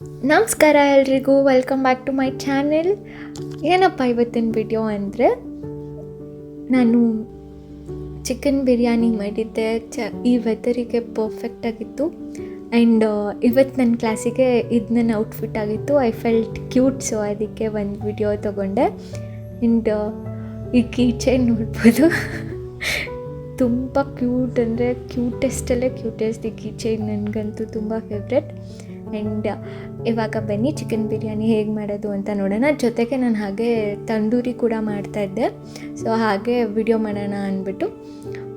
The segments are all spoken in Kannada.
ನಮಸ್ಕಾರ ಎಲ್ರಿಗೂ welcome back to my channel ಏನಪ್ಪ ಇವತ್ತಿನ ವಿಡಿಯೋ ಅಂದರೆ, ನಾನು ಚಿಕನ್ ಬಿರಿಯಾನಿ ಮಾಡಿದ್ದೆ. ಚ, ಈ ವೆದರಿಗೆ ಪರ್ಫೆಕ್ಟಾಗಿತ್ತು ಆ್ಯಂಡ್ ಇವತ್ತು ನನ್ನ ಕ್ಲಾಸಿಗೆ ಇದು ನನ್ನ ಔಟ್ಫಿಟ್ ಆಗಿತ್ತು. ಐ ಫೆಲ್ಟ್ ಕ್ಯೂಟ್ ಸೊ ಅದಕ್ಕೆ ಒಂದು ವಿಡಿಯೋ ತೊಗೊಂಡೆ. ಆ್ಯಂಡ್ ಈ ಕೀಚೈನ್ ನೋಡ್ಬೋದು. ತುಂಬ ಕ್ಯೂಟ್ ಅಂದರೆ ಕ್ಯೂಟೆಸ್ಟಲ್ಲೇ ಕ್ಯೂಟೆಸ್ಟ್ ಈ ಕೀಚೈನ್ ನನಗಂತೂ ತುಂಬ ಫೇವ್ರೆಟ್ ಆ್ಯಂಡ್ ಇವಾಗ ಬನ್ನಿ ಚಿಕನ್ ಬಿರಿಯಾನಿ ಹೇಗೆ ಮಾಡೋದು ಅಂತ ನೋಡೋಣ. ಜೊತೆಗೆ ನಾನು ಹಾಗೆ ತಂದೂರಿ ಕೂಡ ಮಾಡ್ತಾಯಿದ್ದೆ ಸೊ ಹಾಗೆ ವಿಡಿಯೋ ಮಾಡೋಣ ಅಂದ್ಬಿಟ್ಟು.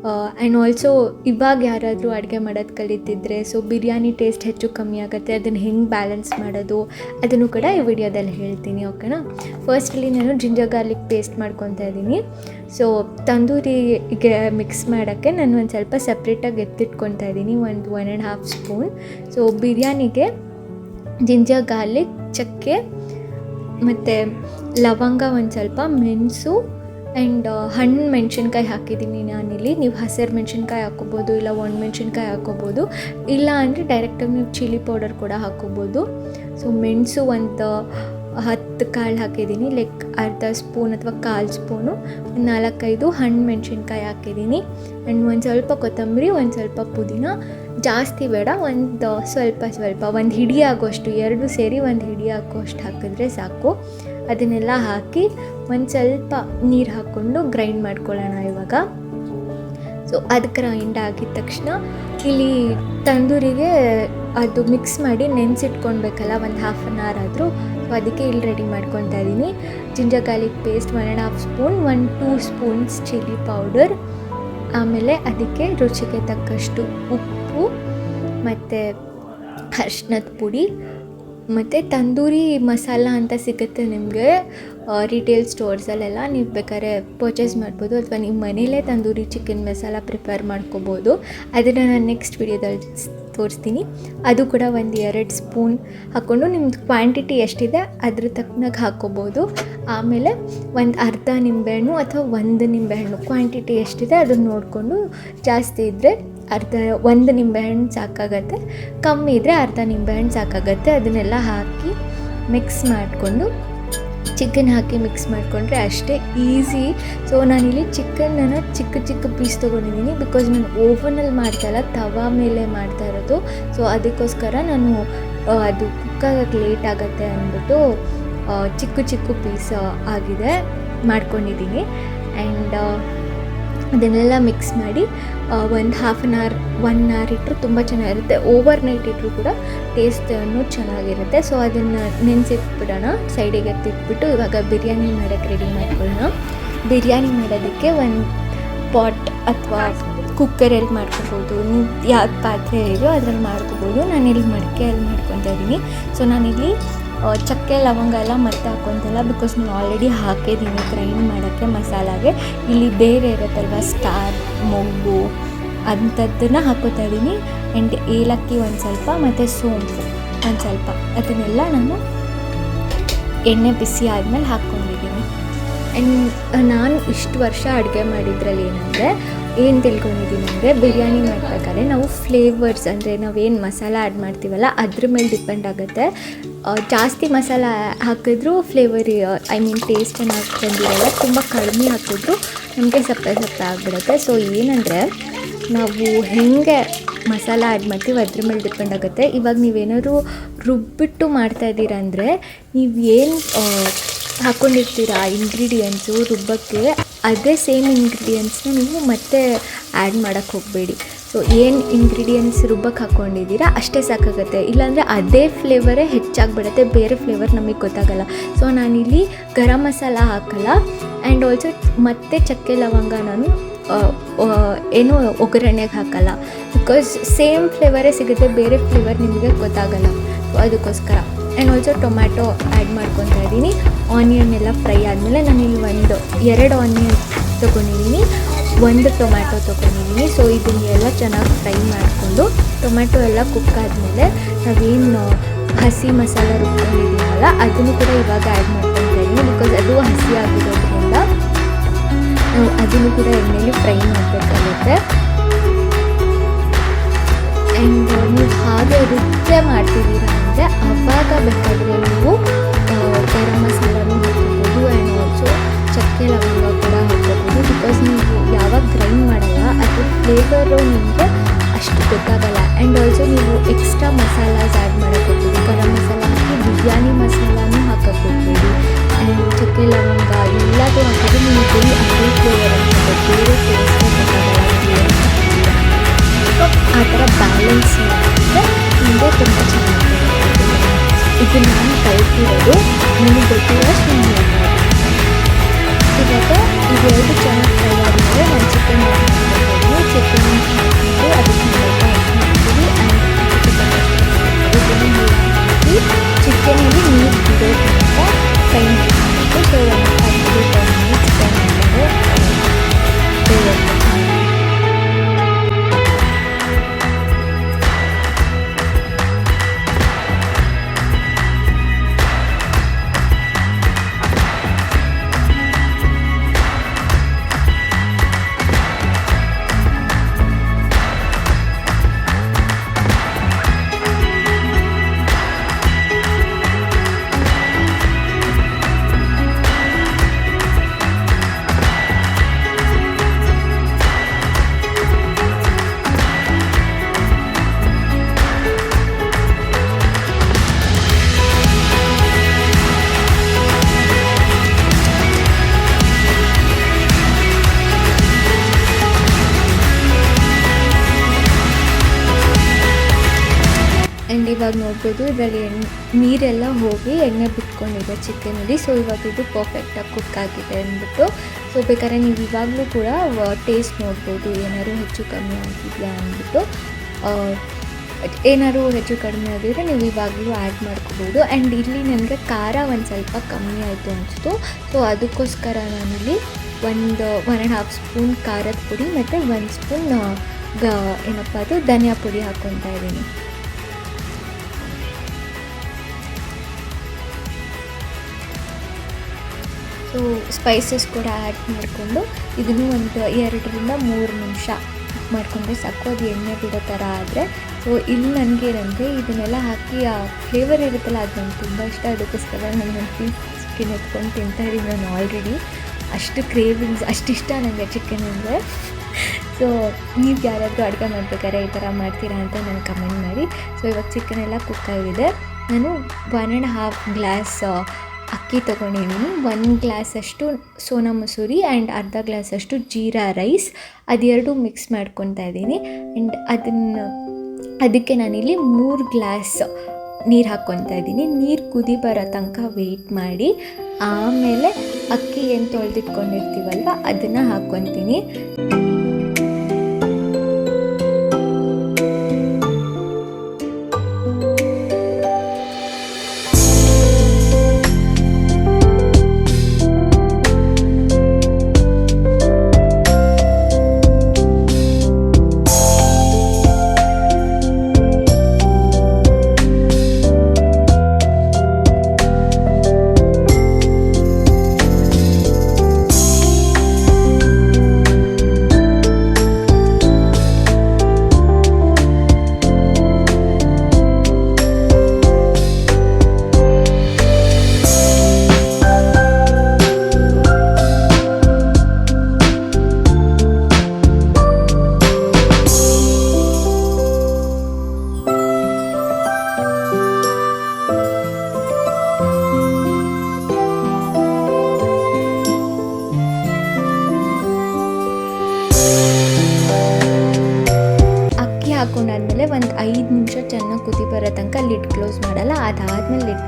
ಆ್ಯಂಡ್ ಆಲ್ಸೋ ಇವಾಗ ಯಾರಾದರೂ ಅಡುಗೆ ಮಾಡೋದು ಕಲಿತಿದ್ರೆ ಸೊ ಬಿರಿಯಾನಿ ಟೇಸ್ಟ್ ಹೆಚ್ಚು ಕಮ್ಮಿ ಆಗುತ್ತೆ, ಅದನ್ನು ಹೆಂಗೆ ಬ್ಯಾಲೆನ್ಸ್ ಮಾಡೋದು ಅದನ್ನು ಕೂಡ ಈ ವಿಡಿಯೋದಲ್ಲಿ ಹೇಳ್ತೀನಿ ಓಕೆನಾ ಫಸ್ಟಲ್ಲಿ ನಾನು ಜಿಂಜರ್ ಗಾರ್ಲಿಕ್ ಪೇಸ್ಟ್ ಮಾಡ್ಕೊತಾ ಇದ್ದೀನಿ. ಸೊ ತಂದೂರಿಗೆ ಮಿಕ್ಸ್ ಮಾಡೋಕ್ಕೆ ನಾನು ಒಂದು ಸ್ವಲ್ಪ ಸಪ್ರೇಟಾಗಿ ಎತ್ತಿಟ್ಕೊತಾ ಇದ್ದೀನಿ, ಒಂದು one and half spoon so ಬಿರಿಯಾನಿಗೆ ginger, garlic, ಚಕ್ಕೆ ಮತ್ತು ಲವಂಗ ಒಂದು ಸ್ವಲ್ಪ, ಮೆಣಸು ಆ್ಯಂಡ್ ಹಣ್ಣು ಮೆಣಸಿನ್ಕಾಯಿ ಹಾಕಿದ್ದೀನಿ ನಾನಿಲ್ಲಿ. ನೀವು ಹಸಿರು ಮೆಣಸಿನ್ಕಾಯಿ ಹಾಕ್ಕೋಬೋದು, ಇಲ್ಲ ಒಣ ಮೆಣಸಿನ್ಕಾಯಿ ಹಾಕ್ಕೋಬೋದು, ಇಲ್ಲ ಅಂದರೆ ಡೈರೆಕ್ಟಾಗಿ ನೀವು ಚಿಲ್ಲಿ ಪೌಡರ್ ಕೂಡ ಹಾಕ್ಕೋಬೋದು. ಸೊ ಮೆಣಸು ಒಂದು ಹತ್ತು ಕಾಳು ಹಾಕಿದ್ದೀನಿ ಲೈಕ್ ಅರ್ಧ ಸ್ಪೂನ್ ಅಥವಾ ಕಾಲು ಸ್ಪೂನು ನಾಲ್ಕೈದು ಹಣ್ಣು ಮೆಣಸಿನ್ಕಾಯಿ ಹಾಕಿದ್ದೀನಿ. ಆ್ಯಂಡ್ ಒಂದು ಸ್ವಲ್ಪ ಕೊತ್ತಂಬರಿ, ಒಂದು ಸ್ವಲ್ಪ ಪುದೀನ ಜಾಸ್ತಿ ಬೇಡ, ಒಂದು ಸ್ವಲ್ಪ ಸ್ವಲ್ಪ, ಒಂದು ಹಿಡಿ ಆಗೋಷ್ಟು ಎರಡು ಸೇರಿ ಒಂದು ಹಿಡಿ ಹಾಕೋಷ್ಟು ಹಾಕಿದ್ರೆ ಸಾಕು. ಅದನ್ನೆಲ್ಲ ಹಾಕಿ ಒಂದು ಸ್ವಲ್ಪ ನೀರು ಹಾಕ್ಕೊಂಡು ಗ್ರೈಂಡ್ ಮಾಡ್ಕೊಳ್ಳೋಣ ಇವಾಗ. ಸೊ ಅದು ಗ್ರೈಂಡ್ ಆಗಿದ ತಕ್ಷಣ ಇಲ್ಲಿ ತಂದೂರಿಗೆ ಅದು ಮಿಕ್ಸ್ ಮಾಡಿ ನೆನೆಸಿಟ್ಕೊಳ್ಬೇಕಲ್ಲ, ಒಂದು ಹಾಫ್ ಆನ್ ಅವರ್ ಆದರೂ. ಸೊ ಅದಕ್ಕೆ ಇಲ್ಲಿ ರೆಡಿ ಮಾಡ್ಕೊತಾ ಇದ್ದೀನಿ. Ginger garlic paste one and half spoon one two spoons chilli powder ಆಮೇಲೆ ಅದಕ್ಕೆ ರುಚಿಗೆ ತಕ್ಕಷ್ಟು ಉಪ್ಪು. ಮತ್ತು ಅರ್ಶಿನದ ಪುಡಿ, ಮತ್ತು ತಂದೂರಿ ಮಸಾಲ ಅಂತ ಸಿಗುತ್ತೆ ನಿಮಗೆ ರಿಟೇಲ್ ಸ್ಟೋರ್ಸಲ್ಲೆಲ್ಲ ನೀವು ಬೇಕಾದ್ರೆ ಪರ್ಚೇಸ್ ಮಾಡ್ಬೋದು, ಅಥವಾ ನೀವು ಮನೇಲೇ ತಂದೂರಿ ಚಿಕನ್ ಮಸಾಲ ಪ್ರಿಪೇರ್ ಮಾಡ್ಕೋಬೋದು. ಅದನ್ನು ನಾನು ನೆಕ್ಸ್ಟ್ ವಿಡಿಯೋದಲ್ಲಿ ತೋರಿಸ್ತೀನಿ. ಅದು ಕೂಡ ಒಂದು ಎರಡು ಸ್ಪೂನ್ ಹಾಕ್ಕೊಂಡು ನಿಮ್ಮದು ಕ್ವಾಂಟಿಟಿ ಎಷ್ಟಿದೆ, ಅದ್ರ ತಕ್ಕನಾಗ ಹಾಕ್ಕೋಬೋದು ಆಮೇಲೆ ಒಂದು ಅರ್ಧ ನಿಂಬೆಹಣ್ಣು ಅಥವಾ ಒಂದು ನಿಂಬೆಹಣ್ಣು. ಕ್ವಾಂಟಿಟಿ ಎಷ್ಟಿದೆ, ಅದನ್ನು ನೋಡಿಕೊಂಡು ಜಾಸ್ತಿ ಇದ್ದರೆ ಅರ್ಧ ಒಂದು ನಿಂಬೆಹಣ್ಣು ಸಾಕಾಗತ್ತೆ. ಕಮ್ಮಿ ಇದ್ದರೆ ಅರ್ಧ ನಿಂಬೆಹಣ್ಣು ಸಾಕಾಗತ್ತೆ. ಅದನ್ನೆಲ್ಲ ಹಾಕಿ ಮಿಕ್ಸ್ ಮಾಡಿಕೊಂಡು ಚಿಕನ್ ಹಾಕಿ ಮಿಕ್ಸ್ ಮಾಡಿಕೊಂಡ್ರೆ ಅಷ್ಟೇ ಈಸಿ ಸೊ ನಾನಿಲ್ಲಿ ಚಿಕನನ್ನು ಚಿಕ್ಕ ಚಿಕ್ಕ ಪೀಸ್ ತೊಗೊಂಡಿದ್ದೀನಿ ಬಿಕಾಸ್ ನಾನು ಓವನಲ್ಲಿ ಮಾಡ್ತಾಯಿಲ್ಲ ತವಾ ಮೇಲೆ ಮಾಡ್ತಾ ಇರೋದು. ಸೊ ಅದಕ್ಕೋಸ್ಕರ ನಾನು ಅದು ಕುಕ್ಕಾಗಕ್ಕೆ ಲೇಟ್ ಆಗುತ್ತೆ ಅಂದ್ಬಿಟ್ಟು ಚಿಕ್ಕ ಚಿಕ್ಕ ಪೀಸ್ ಆಗಿದೆ, ಮಾಡ್ಕೊಂಡಿದ್ದೀನಿ. ಆ್ಯಂಡ್ ಅದನ್ನೆಲ್ಲ ಮಿಕ್ಸ್ ಮಾಡಿ ಒಂದು half an hour one hour ಇಟ್ಟರು ತುಂಬ ಚೆನ್ನಾಗಿರುತ್ತೆ. ಓವರ್ ನೈಟ್ ಇಟ್ಟರು ಕೂಡ ಟೇಸ್ಟ್ ಅನ್ನು ಚೆನ್ನಾಗಿರುತ್ತೆ. ಸೊ ಅದನ್ನು ನೆನೆಸಿಟ್ಬಿಡೋಣ. ಸೈಡಿಗೆ ಎತ್ತಿಟ್ಬಿಟ್ಟು ಇವಾಗ ಬಿರಿಯಾನಿ ಮಾಡೋಕ್ಕೆ ರೆಡಿ ಮಾಡ್ಕೊಳ್ಳೋಣ. ಬಿರಿಯಾನಿ ಮಾಡೋದಕ್ಕೆ ಒಂದು ಪಾಟ್ ಅಥವಾ ಕುಕ್ಕರಲ್ಲಿ ಮಾಡ್ಕೋಬೋದು. ಯಾವ್ದು ಪಾತ್ರೆ ಇದೆಯೋ ಅದ್ರಲ್ಲಿ ಮಾಡ್ಕೋಬೋದು. ನಾನಿಲ್ಲಿ ಮಡಿಕೆಯಲ್ಲಿ ಮಾಡ್ಕೊತಾ ಇದ್ದೀನಿ. ಸೊ ನಾನಿಲ್ಲಿ ಚಕ್ಕೆ, ಲವಂಗ ಎಲ್ಲ ಮತ್ತೆ ಹಾಕ್ಕೊತಲ್ಲ ಬಿಕಾಸ್ ನಾನು ಆಲ್ರೆಡಿ ಹಾಕಿದ್ದೀನಿ ಗ್ರೈಂಡ್ ಮಾಡೋಕ್ಕೆ ಮಸಾಲಾಗೆ. ಇಲ್ಲಿ ಬೇರೆ ಇರುತ್ತಲ್ವ, ಸ್ಟಾರ್, ಮೊಗ್ಗು, ಅಂಥದ್ದನ್ನು ಹಾಕೋತಾ ಇದ್ದೀನಿ ಆ್ಯಂಡ್ ಏಲಕ್ಕಿ ಒಂದು ಸ್ವಲ್ಪ, ಮತ್ತು ಸೋಂಪು ಒಂದು ಸ್ವಲ್ಪ. ಅದನ್ನೆಲ್ಲ ನಾನು ಎಣ್ಣೆ ಬಿಸಿ ಆದಮೇಲೆ ಹಾಕ್ಕೊಂಡಿದ್ದೀನಿ ನಾನು ಇಷ್ಟು ವರ್ಷ ಅಡುಗೆ ಮಾಡಿದ್ರಲ್ಲಿ ಏನಂದರೆ, ಏನು ತಿಳ್ಕೊಂಡಿದ್ದೀನಿ ಅಂದರೆ ಬಿರಿಯಾನಿ ಮಾಡಬೇಕಾದ್ರೆ ನಾವು ಫ್ಲೇವರ್ಸ್ ಅಂದರೆ ನಾವೇನು ಮಸಾಲ ಆ್ಯಡ್ ಮಾಡ್ತೀವಲ್ಲ, ಅದ್ರ ಮೇಲೆ ಡಿಪೆಂಡ್ ಆಗುತ್ತೆ. ಜಾಸ್ತಿ ಮಸಾಲ ಹಾಕಿದ್ರೂ ಫ್ಲೇವರ್ ಐ ಮೀನ್ ಟೇಸ್ಟ್ ಚೆನ್ನಾಗಿ ಬಂದಿರಲ್ಲ, ತುಂಬ ಕಡಿಮೆ ಹಾಕಿದ್ರು ನಮಗೆ ಸಪ್ಪೆ ಸಪ್ಪೆ ಆಗಿಬಿಡುತ್ತೆ. ಸೊ ಏನಂದರೆ ನಾವು ಹೇಗೆ ಮಸಾಲ ಆ್ಯಡ್ ಮಾಡ್ತೀವಿ ಅದ್ರ ಮೇಲೆ ಡಿಪೆಂಡ್ ಆಗುತ್ತೆ. ಇವಾಗ ನೀವೇನಾದ್ರು ರುಬ್ಬಿಟ್ಟು ಮಾಡ್ತಾ ಇದ್ದೀರಾ ಅಂದರೆ, ನೀವು ಏನು ಹಾಕ್ಕೊಂಡಿರ್ತೀರಾ ಇಂಗ್ರೀಡಿಯೆಂಟ್ಸು ರುಬ್ಬಕ್ಕೆ? ಅದೇ ಸೇಮ್ ಇಂಗ್ರೀಡಿಯೆಂಟ್ಸ್ನ ನೀವು ಮತ್ತೆ ಆ್ಯಡ್ ಮಾಡೋಕ್ಕೆ ಹೋಗಬೇಡಿ. ಸೊ ಏನು ಇಂಗ್ರೀಡಿಯೆಂಟ್ಸ್ ರುಬ್ಬಕ್ಕೆ ಹಾಕ್ಕೊಂಡಿದ್ದೀರಾ ಅಷ್ಟೇ ಸಾಕಾಗುತ್ತೆ. ಇಲ್ಲಾಂದರೆ ಅದೇ ಫ್ಲೇವರೇ ಹೆಚ್ಚಾಗಿಬಿಡುತ್ತೆ. ಬೇರೆ ಫ್ಲೇವರ್ ನಮಗೆ ಗೊತ್ತಾಗಲ್ಲ. ಸೊ ನಾನಿಲ್ಲಿ ಗರಂ ಮಸಾಲ ಹಾಕಲ್ಲ. ಆ್ಯಂಡ್ ಆಲ್ಸೋ ಮತ್ತೆ ಚಕ್ಕೆ ಲವಂಗ ನಾನು ಏನು ಒಗ್ಗರಣೆಗೆ ಹಾಕಲ್ಲ. ಬಿಕಾಸ್ ಸೇಮ್ ಫ್ಲೇವರೇ ಸಿಗುತ್ತೆ. ಬೇರೆ ಫ್ಲೇವರ್ ನಿಮಗೆ ಗೊತ್ತಾಗಲ್ಲ. ಅದಕ್ಕೋಸ್ಕರ. ಆ್ಯಂಡ್ ಆಲ್ಸೋ ಟೊಮ್ಯಾಟೊ ಆ್ಯಡ್ ಮಾಡ್ಕೊತಾ ಇದ್ದೀನಿ. ಆನಿಯನ್ ಎಲ್ಲ ಫ್ರೈ ಆದಮೇಲೆ ನಾನಿಲ್ಲಿ ಒಂದು, ಎರಡು ಆನಿಯನ್ ತೊಗೊಂಡಿದ್ದೀನಿ. ಒಂದು ಟೊಮ್ಯಾಟೊ ತೊಗೊಂಡಿದ್ದೀನಿ. ಸೊ ಇದನ್ನೆಲ್ಲ ಚೆನ್ನಾಗಿ ಫ್ರೈ ಮಾಡಿಕೊಂಡು, ಟೊಮ್ಯಾಟೊ ಎಲ್ಲ ಕುಕ್ ಆದಮೇಲೆ ನಾವೇನು ಹಸಿ ಮಸಾಲ ರುಬ್ಕೊಂಡಿದ್ದೀವಲ್ಲ, ಅದನ್ನು ಕೂಡ ಇವಾಗ ಆ್ಯಡ್ ಮಾಡ್ಕೊತಾ ಬಿಕಾಸ್ ಅದು ಹಸಿ ಆಗಿರೋದ್ರಿಂದ ನಾವು ಅದನ್ನು ಕೂಡ ಎಣ್ಣೆಯಲ್ಲಿ ಫ್ರೈ ಮಾಡಬೇಕಾಗುತ್ತೆ. ಆ್ಯಂಡ್ ನೀವು ಹಾಗೆ ರುಬ್ಬೆ ಮಾಡ್ತಿದ್ದೀರಾ ಅಂದರೆ ಆವಾಗ ಬೇಕಾದರೆ ನೀವು ಗರಂ ಮಸಾಲನೂ ಹಾಕೋಬೋದು ಆ್ಯಂಡ್ ಆಲ್ಸೋ ಚಕ್ಕೆ ಲವಂಗ ಕೂಡ ಹಾಕೋಬೋದು ಬಿಕಾಸ್ ನೀವು ಯಾವಾಗ ಗ್ರೈಂಡ್ ಮಾಡಲ್ಲ, ಅದು ಫ್ಲೇವರು ನಿಮಗೆ ಅಷ್ಟು ಗೊತ್ತಾಗಲ್ಲ. ಆ್ಯಂಡ್ ಆಲ್ಸೋ ನೀವು ಎಕ್ಸ್ಟ್ರಾ ಮಸಾಲಾಸ್ ಆ್ಯಡ್ ಮಾಡೋಕ್ಕೋಗ್ಬೋದು ಗರಂ ಮಸಾಲ ಹಾಕಿ ಬಿರಿಯಾನಿ ಮಸಾಲಾನೂ ಹಾಕೋಕ್ಕೋಗ್ಬೋದು ಆ್ಯಂಡ್ ಚಕ್ಕೆ ಲವಂಗ ಎಲ್ಲದೂ ಹಾಕಿದ್ರೆ ನಿಮಗೆ ಬರೀ ಅದೇ ಫ್ಲೇವರ್ ಬೇರೆ ಆ ಥರ ಬ್ಯಾಲೆನ್ಸ್ ಮಾಡಿದ್ರೆ ನಿಮಗೆ ತುಂಬ ಚೆನ್ನಾಗಿರುತ್ತೆ. ಇದು ನಾನು ಕಲ್ತಿರೋದು ನನಗೆ ಗೊತ್ತಿರೋಷ್ಟು ಇವಾಗ ನೋಡ್ಬೋದು ಇದರಲ್ಲಿ ಎಣ್ಣೆ, ನೀರೆಲ್ಲ ಹೋಗಿ ಎಣ್ಣೆ ಬಿಟ್ಕೊಂಡಿದೆ ಚಿಕನಲ್ಲಿ. ಸೊ ಇವಾಗ ಇದು ಪರ್ಫೆಕ್ಟಾಗಿ ಕುಕ್ ಆಗಿದೆ ಅಂದ್ಬಿಟ್ಟು. ಸೊ ಬೇಕಾದ್ರೆ ನೀವು ಇವಾಗಲೂ ಕೂಡ ಟೇಸ್ಟ್ ನೋಡ್ಬೋದು. ಏನಾದರೂ ಹೆಚ್ಚು ಕಮ್ಮಿ ಆಗಿದೆಯಾ ಅಂದ್ಬಿಟ್ಟು. ಏನಾದರೂ ಹೆಚ್ಚು ಕಡಿಮೆ ಆಗಿದ್ರೆ ನೀವು ಇವಾಗಲೂ ಆ್ಯಡ್ ಮಾಡ್ಕೋಬೋದು. ಆ್ಯಂಡ್ ಇಲ್ಲಿ ನನಗೆ ಖಾರ ಒಂದು ಸ್ವಲ್ಪ ಕಮ್ಮಿ ಆಯಿತು ಅನಿಸ್ತು. ಸೊ ಅದಕ್ಕೋಸ್ಕರ ನಾನಿಲ್ಲಿ ಒಂದು ಒನ್ ಆ್ಯಂಡ್ ಹಾಫ್ ಸ್ಪೂನ್ ಖಾರದ ಪುಡಿ ಮತ್ತು ಒಂದು ಸ್ಪೂನ್ ಗ, ಏನಪ್ಪ ಅದು ಧನಿಯಾ ಪುಡಿ ಹಾಕ್ಕೊತಾ ಇದ್ದೀನಿ. ಸೊ ಸ್ಪೈಸಸ್ ಕೂಡ ಆ್ಯಡ್ ಮಾಡಿಕೊಂಡು ಇದನ್ನು ಒಂದು ಎರಡರಿಂದ ಮೂರು ನಿಮಿಷ ಮಾಡಿಕೊಂಡ್ರೆ ಸಾಕು. ಅದು ಎಣ್ಣೆ ಬಿಡೋ ಥರ ಆದರೆ, ಸೊ ಇಲ್ಲಿ ನನಗೆ ಏನಂದರೆ ಇದನ್ನೆಲ್ಲ ಹಾಕಿ, ಆ ಫ್ಲೇವರ್ ಇರುತ್ತಲ್ಲ, ಅದು ನಂಗೆ ತುಂಬ ಇಷ್ಟ. ಅದಕ್ಕೋಸ್ಕರ ನಾನು ಒಂದು ಪೀಸ್ ಚಿಕನ್ ಎತ್ಕೊಂಡು ತಿಂತಾ ಇದ್ದೀನಿ ನಾನು ಆಲ್ರೆಡಿ ಅಷ್ಟು ಕ್ರೇವಿಂಗ್ಸ್ ಅಷ್ಟು ಇಷ್ಟ ನನಗೆ ಚಿಕನ್ ಅಂದರೆ. ಸೊ ನೀವು ಯಾರಾದರೂ ಅಡುಗೆ ಮಾಡ್ಬೇಕಾದ್ರೆ ಈ ಥರ ಮಾಡ್ತೀರಾ ಅಂತ ನನಗೆ ಕಮೆಂಟ್ ಮಾಡಿ. ಸೊ ಇವಾಗ ಚಿಕನ್ ಎಲ್ಲ ಕುಕ್ ಆಗಿದೆ. ನಾನು ಒನ್ ಆ್ಯಂಡ್ ಹಾಫ್ ಗ್ಲಾಸ್ ಅಕ್ಕಿ ತೊಗೊಂಡಿದ್ದೀನಿ ಒಂದು ಗ್ಲಾಸಷ್ಟು ಸೋನಾ ಮಸೂರಿ ಆ್ಯಂಡ್ ಅರ್ಧ ಗ್ಲಾಸಷ್ಟು ಜೀರಾ ರೈಸ್ ಅದೆರಡು ಮಿಕ್ಸ್ ಮಾಡ್ಕೊತಾ ಇದ್ದೀನಿ. ಆ್ಯಂಡ್ ಅದನ್ನು, ಅದಕ್ಕೆ ನಾನಿಲ್ಲಿ ಮೂರು ಗ್ಲಾಸ್ ನೀರು ಹಾಕ್ಕೊತಾ ಇದ್ದೀನಿ. ನೀರು ಕುದಿ ಬರೋ ತನಕ ವೆಯ್ಟ್ ಮಾಡಿ. ಆಮೇಲೆ ಅಕ್ಕಿ ಏನು ತೊಳೆದಿಟ್ಕೊಂಡಿರ್ತೀವಲ್ವ, ಅದನ್ನು ಹಾಕ್ಕೊತೀನಿ.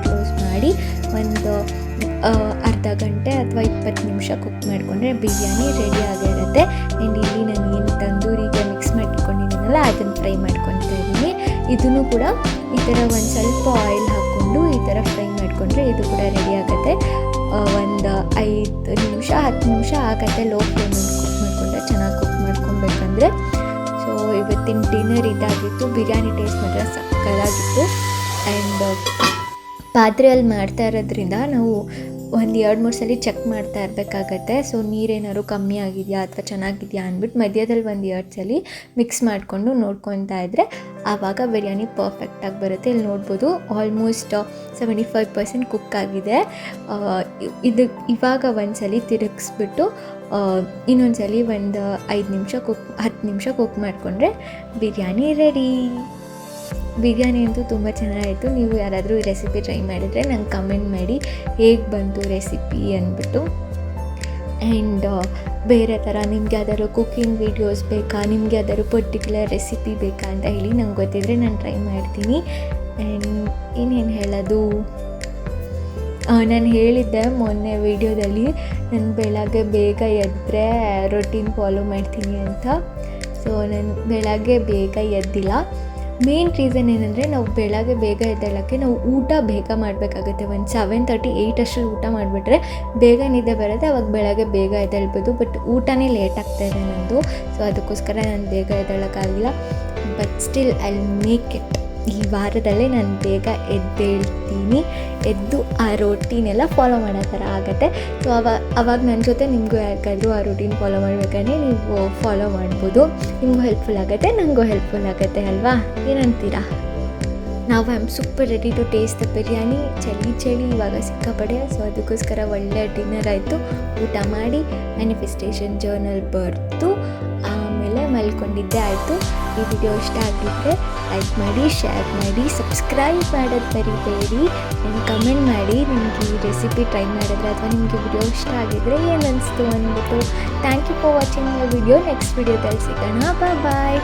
ಕ್ಲೋಸ್ ಮಾಡಿ ಒಂದು ಅರ್ಧ ಗಂಟೆ ಅಥವಾ ಇಪ್ಪತ್ತು ನಿಮಿಷ ಕುಕ್ ಮಾಡಿಕೊಂಡ್ರೆ ಬಿರಿಯಾನಿ ರೆಡಿ ಆಗಿರುತ್ತೆ ಆ್ಯಂಡ್ ಇಲ್ಲಿ ನಾನು ಏನು ತಂದೂರಿಗೆ ಮಿಕ್ಸ್ ಮಾಡಿಟ್ಕೊಂಡಿದ್ದೀನಲ್ಲ ಅದನ್ನು ಫ್ರೈ ಮಾಡ್ಕೊತಾ ಇದ್ದೀನಿ. ಇದನ್ನು ಕೂಡ ಈ ಥರ ಒಂದು ಸ್ವಲ್ಪ ಆಯಿಲ್ ಹಾಕ್ಕೊಂಡು ಈ ಥರ ಫ್ರೈ ಮಾಡಿಕೊಂಡ್ರೆ ಇದು ಕೂಡ ರೆಡಿ ಆಗುತ್ತೆ. ಒಂದು ಐದು ನಿಮಿಷ, ಹತ್ತು ನಿಮಿಷ ಆಗುತ್ತೆ ಲೋ ಫ್ಲೇಮ್ ಕುಕ್ ಮಾಡಿಕೊಂಡ್ರೆ, ಚೆನ್ನಾಗಿ ಕುಕ್ ಮಾಡ್ಕೊಬೇಕಂದ್ರೆ. ಸೊ ಇವತ್ತಿನ ಡಿನ್ನರ್ ಇದಾಗಿತ್ತು. ಬಿರಿಯಾನಿ ಟೇಸ್ಟ್ ಮಾತ್ರ ಸಕ್ಕದಾಗಿತ್ತು ಆ್ಯಂಡ್ ಪಾತ್ರೆಯಲ್ಲಿ ಮಾಡ್ತಾ ಇರೋದ್ರಿಂದ ನಾವು ಒಂದು ಎರಡು, ಮೂರು ಸಲ ಚೆಕ್ ಮಾಡ್ತಾ ಇರಬೇಕಾಗತ್ತೆ. ಸೊ ನೀರೇನಾದ್ರು ಕಮ್ಮಿ ಆಗಿದೆಯಾ ಅಥವಾ ಚೆನ್ನಾಗಿದೆಯಾ ಅಂದ್ಬಿಟ್ಟು ಮಧ್ಯದಲ್ಲಿ ಒಂದು ಎರಡು ಸಲ ಮಿಕ್ಸ್ ಮಾಡಿಕೊಂಡು ನೋಡ್ಕೊತಾ ಇದ್ದರೆ ಆವಾಗ ಬಿರಿಯಾನಿ ಪರ್ಫೆಕ್ಟಾಗಿ ಬರುತ್ತೆ. ಇಲ್ಲಿ ನೋಡ್ಬೋದು almost seventy five percent cook ಆಗಿದೆ ಇದು ಇವಾಗ ಒಂದು ಸಲ ತಿರುಗಿಸ್ಬಿಟ್ಟು ಇನ್ನೊಂದು ಸಲ ಒಂದು ಐದು ನಿಮಿಷ ಕುಕ್ ಹತ್ತು ನಿಮಿಷ ಕುಕ್ ಮಾಡಿಕೊಂಡ್ರೆ ಬಿರಿಯಾನಿ ರೆಡಿ ಬಿರಿಯಾನಿ ಅಂತೂ ತುಂಬ ಚೆನ್ನಾಗಿತ್ತು. ನೀವು ಯಾರಾದರೂ ಈ ರೆಸಿಪಿ ಟ್ರೈ ಮಾಡಿದರೆ ನಂಗೆ ಕಮೆಂಟ್ ಮಾಡಿ. ಹೇಗೆ ಬಂತು ರೆಸಿಪಿ ಅಂದ್ಬಿಟ್ಟು. ಆ್ಯಂಡ್ ಬೇರೆ ಥರ ನಿಮ್ಗೆ ಯಾವ್ದಾದ್ರು ಕುಕ್ಕಿಂಗ್ ವೀಡಿಯೋಸ್ ಬೇಕಾ? ನಿಮ್ಗೆ ಯಾವ್ದಾದ್ರು ಪರ್ಟಿಕ್ಯುಲರ್ ರೆಸಿಪಿ ಬೇಕಾ ಅಂತ ಹೇಳಿ ನಂಗೆ ಗೊತ್ತಿದ್ರೆ ನಾನು ಟ್ರೈ ಮಾಡ್ತೀನಿ. ಆ್ಯಂಡ್ ಇನ್ನೇನು ಹೇಳೋದು? ನಾನು ಹೇಳಿದ್ದೆ ಮೊನ್ನೆ ವೀಡಿಯೋದಲ್ಲಿ ನಾನು ಬೆಳಗ್ಗೆ ಬೇಗ ಎದ್ದರೆ ರೊಟೀನ್ ಫಾಲೋ ಮಾಡ್ತೀನಿ ಅಂತ. ಸೊ ನಾನು ಬೆಳಗ್ಗೆ ಬೇಗ ಎದ್ದಿಲ್ಲ. ಮೇನ್ ರೀಸನ್ ಏನಂದರೆ ನಾವು ಬೆಳಗ್ಗೆ ಬೇಗ ಎದ್ದೇಳೋಕ್ಕೆ ನಾವು ಊಟ ಬೇಗ ಮಾಡಬೇಕಾಗುತ್ತೆ. ಒಂದು ಸೆವೆನ್ ತರ್ಟಿ ಏಯ್ಟ್ ಅಷ್ಟರಲ್ಲಿ ಊಟ ಮಾಡಿಬಿಟ್ರೆ ಬೇಗ ನಿದ್ದೆ ಬರುತ್ತೆ. ಅವಾಗ ಬೆಳಗ್ಗೆ ಬೇಗ ಎದ್ದೇಳ್ಬೋದು. ಬಟ್ ಊಟನೇ ಲೇಟ್ ಆಗ್ತಾ ಇದೆ ನಂದು. ಸೊ ಅದಕ್ಕೋಸ್ಕರ ನಾನು ಬೇಗ ಎದ್ದೇಳೋಕ್ಕಾಗಿಲ್ಲ. But still I make it ಈ ವಾರದಲ್ಲೇ ನಾನು ಬೇಗ ಎದ್ದೇಳ್ತೀನಿ. ಎದ್ದು ಆ ರೊಟೀನೆಲ್ಲ ಫಾಲೋ ಮಾಡೋ ಥರ ಆಗುತ್ತೆ. ಸೊ ಅವಾಗ ಅವಾಗ ನನ್ನ ಜೊತೆ ನಿಮಗೂ ಯಾಕಾದರೂ ಆ ರೂಟೀನ್ ಫಾಲೋ ಮಾಡಬೇಕಂದ್ರೆ ನೀವು ಫಾಲೋ ಮಾಡ್ಬೋದು. ನಿಮಗೂ ಹೆಲ್ಪ್ಫುಲ್ ಆಗುತ್ತೆ ನನಗೂ ಹೆಲ್ಪ್ಫುಲ್ ಆಗುತ್ತೆ ಅಲ್ವಾ? ಏನಂತೀರಾ? ನಾವು I am super ready to taste the biryani ಚಳಿ ಚಳಿ, ಇವಾಗ ಸಿಕ್ಕಾಪಡೆ. ಸೊ ಅದಕ್ಕೋಸ್ಕರ ಒಳ್ಳೆ ಡಿನ್ನರ್ ಆಯಿತು. ಊಟ ಮಾಡಿ ಮ್ಯಾನಿಫೆಸ್ಟೇಷನ್ ಜರ್ನಲ್ ಬರೆದು ಆಮೇಲೆ ಮಲ್ಕೊಂಡಿದ್ದೆ ಆಯಿತು. ಈ ವಿಡಿಯೋ ಇಷ್ಟ ಆಗಿದ್ದರೆ ಲೈಕ್ ಮಾಡಿ ಶೇರ್ ಮಾಡಿ ಸಬ್ಸ್ಕ್ರೈಬ್ ಮಾಡೋದು ಮರಿಬೇಡಿ. ಆ್ಯಂಡ್ ಕಮೆಂಟ್ ಮಾಡಿ, ನಿಮಗೆ ಈ ರೆಸಿಪಿ ಟ್ರೈ ಮಾಡಿದ್ರೆ ಅಥವಾ ನಿಮಗೆ ವಿಡಿಯೋ ಇಷ್ಟ ಆಗಿದ್ರೆ ಏನು ಅನಿಸ್ತು ಅಂದ್ಬಿಟ್ಟು. Thank you for watching my video next ವಿಡಿಯೋದಲ್ಲಿ ಸಿಗೋಣ. ಬಾಯ್ ಬಾಯ್